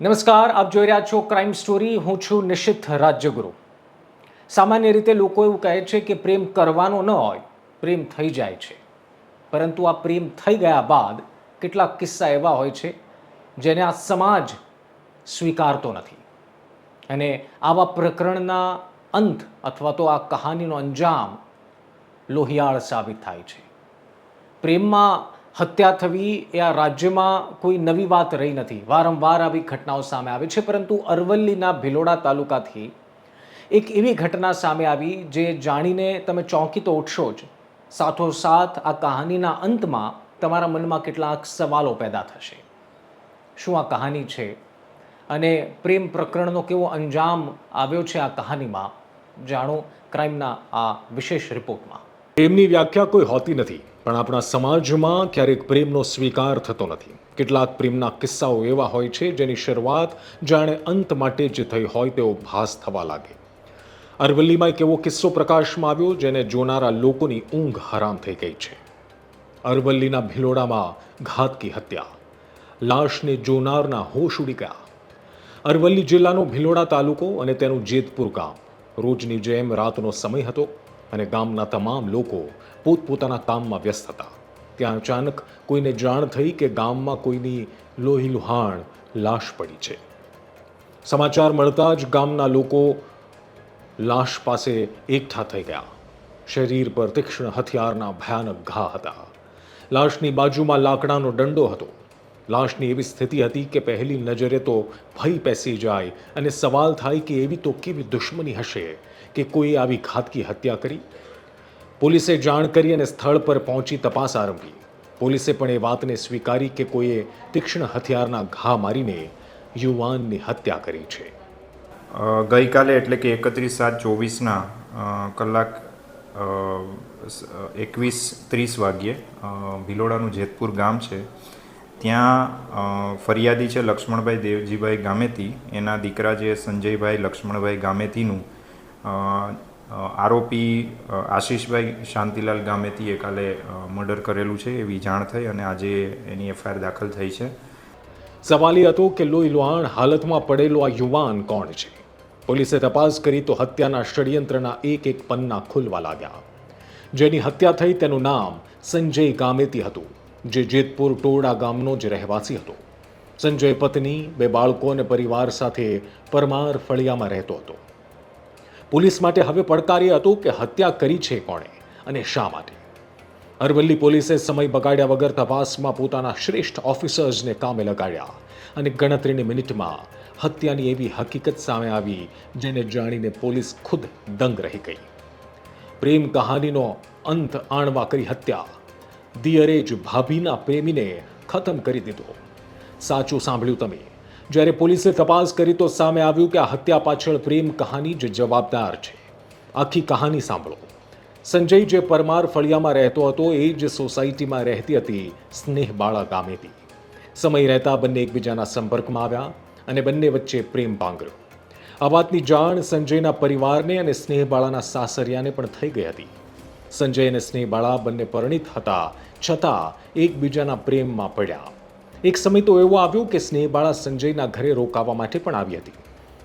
નમસ્કાર, આપ જોઈ રહ્યા છો ક્રાઇમ સ્ટોરી હું છું નિશિત રાજ્યગુરુ. સામાન્ય રીતે લોકો એવું કહે છે કે પ્રેમ કરવાનો ન હોય, પ્રેમ થઈ જાય છે. પરંતુ આ પ્રેમ થઈ ગયા બાદ કેટલાક કિસ્સા એવા હોય છે જેને આ સમાજ સ્વીકારતો નથી. અને આવા પ્રકરણના અંત અથવા તો આ કહાનીનો અંજામ લોહિયાળ સાબિત થાય છે. પ્રેમમાં હત્યા થવી એ આ રાજ્યમાં કોઈ નવી વાત રહી નથી. વારંવાર આવી ઘટનાઓ સામે આવે છે, પરંતુ અરવલ્લીના ભિલોડા તાલુકાથી એક એવી ઘટના સામે આવી જે જાણીને તમે ચોંકી તો ઉઠશો જ. સાથોસાથ આ કહાનીના અંતમાં તમારા મનમાં કેટલાક સવાલો પેદા થશે. શું આ કહાની છે? અને પ્રેમ પ્રકરણનો કેવો અંજામ આવ્યો છે આ કહાનીમાં? જાણો, ક્રાઇમના આ વિશેષ રિપોર્ટમાં. પ્રેમની વ્યાખ્યા કોઈ હોતી નથી, પણ આપણા સમાજમાં ક્યારેક પ્રેમનો સ્વીકાર થતો નથી. કેટલાક પ્રેમના કિસ્સાઓ એવા હોય છે જેની શરૂઆત જાણે અંત માટે જ થઈ હોય તેવો ભાસ થવા લાગે. અરવલ્લીમાં એક એવો કિસ્સો પ્રકાશમાં આવ્યો જેને જોનારા લોકોની ઊંઘ હરામ થઈ ગઈ છે. અરવલ્લીના ભિલોડામાં ઘાતકી હત્યા. લાશને જોનારના હોશ ઉડી ગયા. અરવલ્લી જિલ્લાનો ભિલોડા તાલુકો અને તેનું જેતપુર ગામ. રોજની જેમ રાતનો સમય હતો. અને ગામના તમામ લોકો પોતપોતાના કામમાં વ્યસ્ત હતા. ત્યાં અચાનક કોઈને જાણ થઈ કે ગામમાં કોઈની લોહી લુહાણ લાશ પડી છે. સમાચાર મળતા જ ગામના લોકો લાશ પાસે એકઠા થઈ ગયા. શરીર પર તીક્ષ્ણ હથિયારના ભયાનક ઘા હતા. લાશની બાજુમાં લાકડાનો દંડો હતો. લાશની એવી સ્થિતિ હતી કે પહેલી નજરે તો ભય પેસી જાય અને સવાલ થાય કે એવી તો કેવી દુશ્મની હશે કે કોઈ આવી ઘાતકી હત્યા કરી? પોલીસે જાણ કરી અને સ્થળ પર પહોંચી તપાસ આરંભી. પોલીસે પણ એ વાતને સ્વીકારી કે કોઈએ તીક્ષ્ણ હથિયારના ઘા મારીને યુવાનની હત્યા કરી છે. ગઈકાલે એટલે કે એકત્રીસ સાત ચોવીસના કલાક એકવીસ ત્રીસ વાગ્યે ભિલોડાનું જેતપુર ગામ છે. ત્યાં ફરિયાદી છે લક્ષ્મણભાઈ દેવજીભાઈ ગામેતી એના દીકરા જે સંજયભાઈ લક્ષ્મણભાઈ ગામેતીનું આરોપી આશીષભાઈ શાંતિલાલ ગામેતીએ કાલે મર્ડર કરેલું છે એવી જાણ થઈ અને આજે એની એફઆઈઆર દાખલ થઈ છે. સવાલ એ હતો કે લોહી લોહાણ હાલતમાં પડેલો આ યુવાન કોણ છે? પોલીસે તપાસ કરી તો હત્યાના ષડયંત્રના એક એક પન્ના ખુલવા લાગ્યા. જેની હત્યા થઈ તેનું નામ સંજય ગામેતી હતું. જે જેતપુર ટોડા ગામનો જ રહેવાસી હતો. સંજય પત્ની, બે બાળકો અને પરિવાર સાથે પરમાર ફળિયામાં રહેતો હતો. પોલીસ માટે હવે પડકાર્ય હતું કે હત્યા કરી છે કોણે અને શા માટે. અરવલ્લી પોલીસે સમય બગાડ્યા વગર તપાસમાં પોતાના શ્રેષ્ઠ ઓફિસર્સને કામે લગાડ્યા અને ગણતરીની મિનિટમાં હત્યાની એવી હકીકત સામે આવી જેને જાણીને પોલીસ ખુદ દંગ રહી ગઈ. પ્રેમ કહાનીનો અંત આણવા કરી હત્યા દિયરે જ ભાભીના પ્રેમીને ખતમ કરી દીધો. સાચું સાંભળ્યું તમે. જ્યારે પોલીસે તપાસ કરી તો સામે આવ્યું કે આ હત્યા પાછળ પ્રેમ કહાની જ જવાબદાર છે. આખી કહાની સાંભળો. સંજય જે પરમાર ફળિયામાં રહેતો હતો એ જ સોસાયટીમાં રહેતી હતી સ્નેહબાળા ગામેથી સમય રહેતા બંને એકબીજાના સંપર્કમાં આવ્યા અને બંને વચ્ચે પ્રેમ પાંગર્યો આ વાતની જાણ સંજયના પરિવારને અને સ્નેહબાળાના સાસરિયાને પણ થઈ ગઈ હતી. સંજય અને સ્નેહબાળા બંને પરિણિત હતા, છતાં એકબીજાના પ્રેમમાં પડ્યા. એક સમય તો એવો આવ્યો કે સ્નેહબાળા સંજયના ઘરે રોકાવા માટે પણ આવી હતી.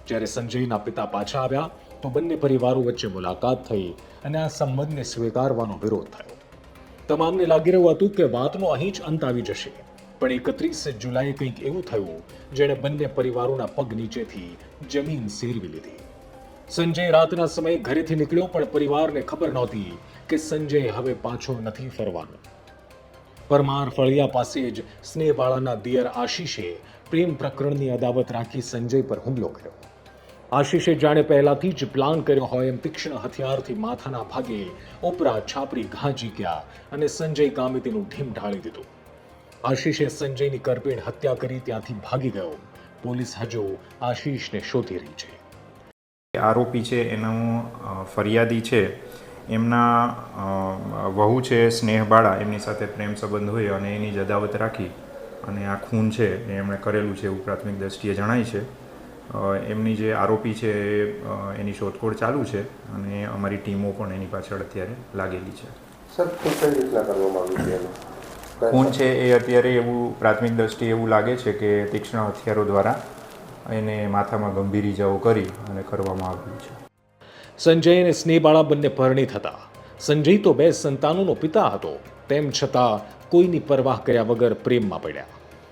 જ્યારે સંજયના પિતા પાછા આવ્યા, તો બંને પરિવારો વચ્ચે મુલાકાત થઈ અને આ સંબંધને સ્વીકારવાનો વિરોધ થયો. તમામને લાગી રહ્યું હતું કે વાતનો અહીં જ અંત આવી જશે, પણ એકત્રીસ જુલાઈએ કંઈક એવું થયું, જેણે બંને પરિવારોના પગ નીચેથી જમીન સેરવી લીધી. સંજય રાતના સમયે ઘરેથી નીકળ્યો, પણ પરિવારને ખબર નહોતી કે સંજય હવે પાછો નથી ફરવાનો. પરમાર ફળિયા પાસે જ સ્નેહબાળાના દિયર આશીષે પ્રેમ પ્રકરણની અદાવત રાખી સંજય પર હુમલો કર્યો. આશીષે જાણે પહેલાથી જ પ્લાન કર્યો હોય એમ તીક્ષ્ણ હથિયારથી માથાના ભાગે ઉપરા છાપરી ઘાંચી ગયા અને સંજય ગામિતીનું ઢીમ ઢાળી દીધું. આશીષે સંજયની કરપીણ હત્યા કરી ત્યાંથી ભાગી ગયો. પોલીસ હજુ આશીષને શોધી રહી છે. આરોપી છે એનો ફરિયાદી છે એમના વહુ છે સ્નેહબાળા એમની સાથે પ્રેમ સંબંધ હોય અને એની જ અદાવત રાખી અને આ ખૂન છે એ એમણે કરેલું છે એવું પ્રાથમિક દ્રષ્ટિએ જણાય છે. એમની જે આરોપી છે એ, એની શોધખોળ ચાલુ છે અને અમારી ટીમો પણ એની પાછળ અત્યારે લાગેલી છે. સર કઈ રીતના કરવામાં આવ્યું ખૂન છે એ અત્યારે એવું પ્રાથમિક દ્રષ્ટિએ એવું લાગે છે કે તીક્ષ્ણ હથિયારો દ્વારા એને માથામાં ગંભીર ઇજાઓ કરી અને કરવામાં આવ્યું છે. સંજય અને સ્નેહબાળા બંને પરણિત હતા સંજય તો બે સંતાનોનો પિતા હતો. તેમ છતાં કોઈની પરવાહ કર્યા વગર પ્રેમમાં પડ્યા.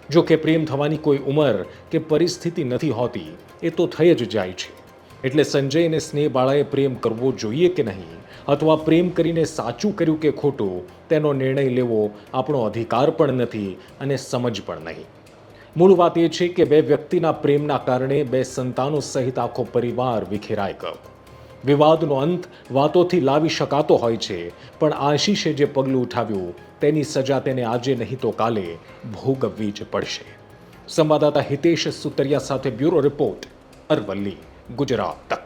જો કે પ્રેમ થવાની કોઈ ઉંમર કે પરિસ્થિતિ નથી હોતી, એ તો થઈ જ જાય છે. એટલે સંજય અને સ્નેહબાળાએ પ્રેમ કરવો જોઈએ કે નહીં? અથવા પ્રેમ કરીને સાચું કર્યું કે ખોટું? તેનો નિર્ણય લેવો આપણો અધિકાર પણ નથી અને સમજ પણ નહીં. મૂળ વાત એ છે કે બે વ્યક્તિના પ્રેમના કારણે બે સંતાનો સહિત આખો પરિવાર વિખેરાઈ ગયો. વિવાદનો અંત વાતોથી લાવી શકાતો હોય છે, પણ આશીષે જે પગલું ઉઠાવ્યું, તેની સજા તેને આજે નહીં તો કાલે ભોગવવી જ પડશે. સંવાદદાતા હિતેશ સુતરિયા સાથે બ્યુરો રિપોર્ટ અરવલ્લી, ગુજરાત.